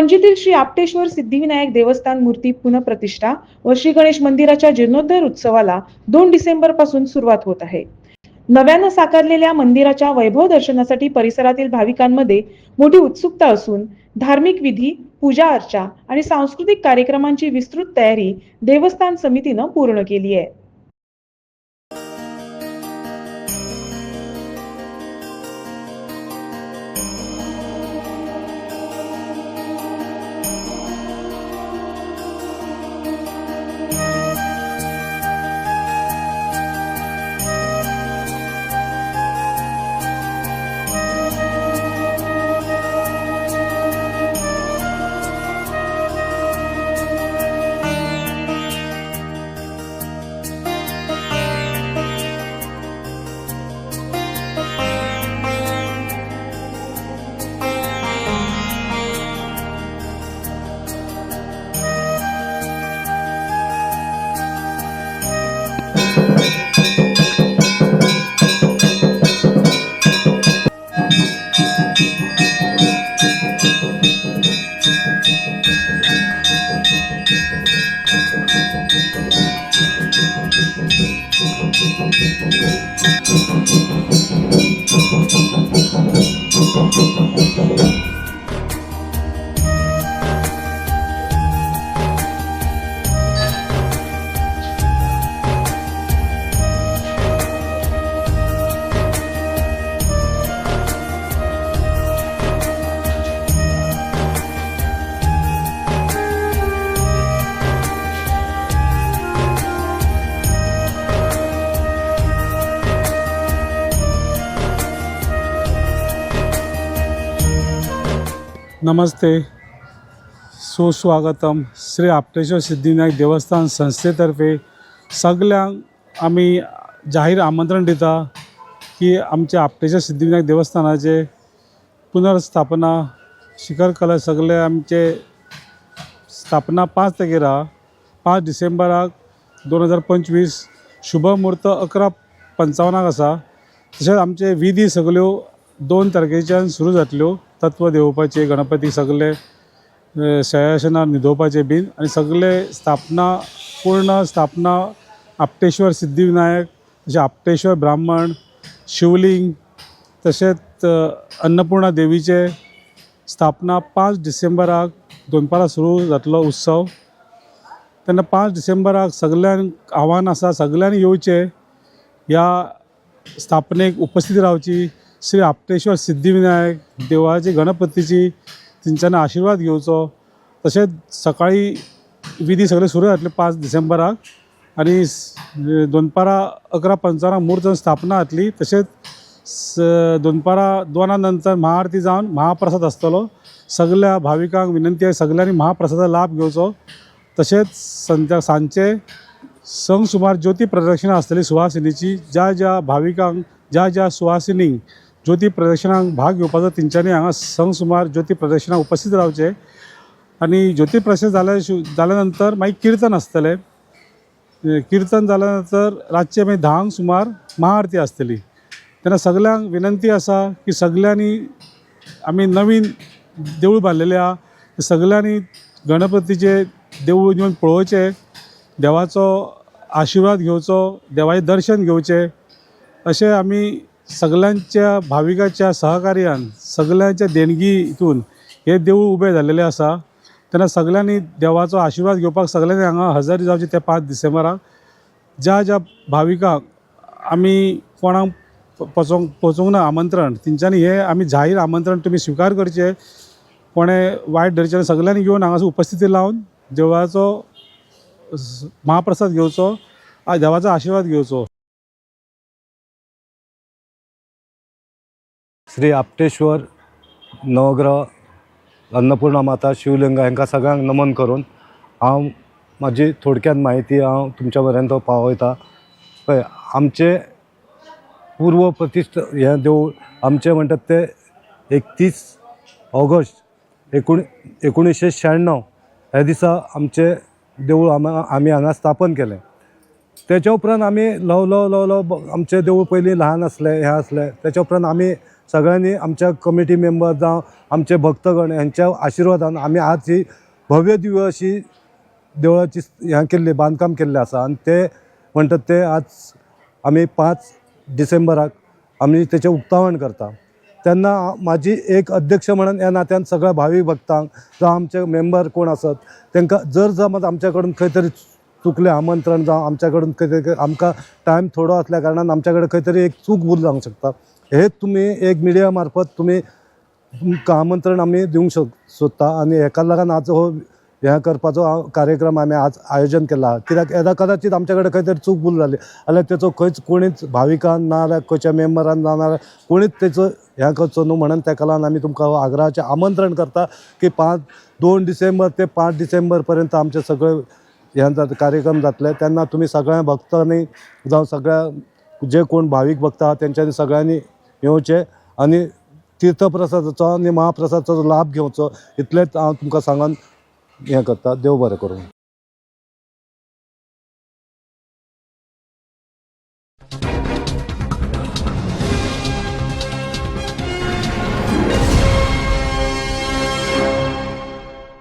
पणजीतील श्री आपटेश्वर सिद्धिविनायक देवस्थान मूर्ती पुनप्रतिष्ठा व श्री गणेश मंदिराच्या जीर्णोद्धार उत्सवाला दोन डिसेंबरपासून सुरुवात होत आहे. नव्यानं साकारलेल्या मंदिराच्या वैभव दर्शनासाठी परिसरातील भाविकांमध्ये मोठी उत्सुकता असून धार्मिक विधी पूजा अर्चा आणि सांस्कृतिक कार्यक्रमांची विस्तृत तयारी देवस्थान समितीनं पूर्ण केली आहे. Thank you. नमस्ते। सुस्वागतम श्री आपटेश्वर सिद्धिविनायक देवस्थान संस्थेतर्फे सगल्यांक आमी जाहीर आमंत्रण दिता की आमचे आपटेश्वर सिद्धिविनायक देवस्थानाचे पुनर्स्थापना शिखर कला सगळे आमचे स्थापना पांच तारखेर आहा पांच डिसेंबराक दोन हजार पंचवीस शुभ मुहूर्त अकरा पंचावनाक आसा तशेंच आमचे विधी सगल्यो दोन तारखेच्यान सुरू जातल्यो तत्व देवोवपाचे गणपती सगळे अ, शयासनार न्हिदोवपाचे बीन आनी सगळे स्थापना पूर्ण स्थापना आपटेश्वर सिद्धिविनायक तशें आपटेश्वर ब्राह्मण शिवलिंग तशेंच अन्नपूर्णा देवीचे स्थापना पांच डिसेंबराक दोनपारां सुरू जातलो उत्सव. तेन्ना पांच डिसेंबराक सगळ्यांक आव्हान आसा सगळ्यांनी येवचें ह्या स्थापनेक उपस्थित रावची श्री आपटेश्वर सिद्धिविनायक देवळाची गणपतीची तेंच्यानी आशिर्वाद घेवचो तशेंच सकाळी विधी सगळे सुरू जातले पांच डिसेंबराक. आनी स- अकरा पंचावनाक मुहूर्त स्थापना जातली. तशेंच स- दोना नंतर महाआरती जावन महाप्रसाद आसतलो सगळ्या भाविकांक विनंती आहे सगळ्यांनी महाप्रसादा लाभ घेवचो तशेंच संध्या सांजचे संग सुमार ज्योती प्रदक्षिणा आसतली सुहासिनीची ज्या ज्या भाविकांक ज्या ज्या सुहासिनींक ज्योती प्रदर्शनाक भाग घेवपाचो तेंच्यांनी हांगा संग सुमार ज्योती प्रदर्शनाक उपस्थित रावचे आनी ज्योती प्रदर्शन जाल्या जाल्या नंतर मागीर किर्तन आसतलें किर्तन जाल्या नंतर रातचे मागीर धांक सुमार महाआरती आसतली तेन्ना सगल्यांक विनंती आसा की सगल्यांनी आमी नवीन देवूळ बांदलेलें आहा सगल्यांनी गणपतीचें देवूळ येवन पळोवचें देवाचो आशिर्वाद घेवचो देवाचें दर्शन घेवचें अशें आमी सगल्यांच्या भाविकाच्या सहकार्यान सगल्यांच्या देणगी हितून हे देवूळ उबें जाल्लेलें आसा तेन्ना सगल्यांनी देवाचो आशिर्वाद घेवपाक सगल्यांनी हांगा हजर जावचें त्या पांच डिसेंबराक. ज्या ज्या भाविकांक आमी कोणाक पचोंक पोचोंक ना आमंत्रण तेंच्यांनी हें आमी जाहीर आमंत्रण तुमी स्विकार करचें कोणें वायट धरचें सगळ्यांनी सगल्यांनी येवन हांगासर उपस्थिती लावन देवळाचो महाप्रसाद घेवचो देवाचो आशिर्वाद घेवचो. श्री आपटेश्वर नवग्रह अन्नपूर्णा माता शिवलिंग हांकां सगळ्यांक नमन करून हांव म्हाजी थोडक्यात म्हायती हांव तुमच्या पर्यंत पावयता पळय आमचे पूर्व प्रतिश्ठ हें देवूळ आमचें म्हणटात ते एकतीस ऑगस्ट एकोण एकोणीसशे शहाण्णव ह्या दिसा आमचें देवूळ आमी हांगा स्थापन केलें. तेच्या उपरांत आमी ल्हव ल्हव ल्हव ल्हव आमचें देवूळ पयलीं ल्हान आसलें हें आसलें तेच्या उपरांत आमी सगळ्यांनी आमच्या कमिटी मेंबर जावं आमचे भक्तगण यांच्या आशिर्वादान आमी आज ही भव्य दिव्य अशी देवळाची हें केल्ली बांदकाम केल्लें आसा आनी ते म्हणटात ते आज आमी पांच डिसेंबराक आमी तेचें उक्तावण करता. तेन्ना म्हाजी एक अध्यक्ष म्हणून ह्या नात्यान सगळ्या भावीक भक्तांक जावं आमचे मेंबर कोण आसत तांकां जर समज आमच्या कडून खंय तरी चुकलें आमंत्रण जावं आमच्या कडून खंय तरी आमकां टायम थोडो आसल्या कारणान आमच्या कडेन खंय तरी एक चूक भूल जावंक शकता. हे तुमी एक मिडिया मार्फत तुमी तुमकां आमंत्रण आमी दिवंक शक सोदता आनी हेका लागून आज हो हें करपाचो कार्यक्रम आमी आज आयोजन केला. कित्याक येदा कदाचित आमचे कडेन खंय तरी चूक भूल जाली जाल्यार तेचो खंयच कोणीच भाविकान ना जाल्यार खंयच्या मेंबरान ना जाल्यार कोणीच तेचो हें करचो न्हू म्हणून तेका लागून आमी तुमकां आग्रहाचें आमंत्रण करता की पांच दोन डिसेंबर ते पांच डिसेंबर पर्यंत आमचे सगळे हें जाता कार्यक्रम जातले. तेन्ना तुमी सगळ्या भक्तांनी जावं सगळ्या जे कोण भावीक भक्त आहा तेंच्यांनी सगळ्यांनी येवचे आनी तीर्थप्रसादाचो आनी महाप्रसादाचो लाभ घेवचो इतलेंच हांव तुमकां सांगून हें करता. देव बरें करूं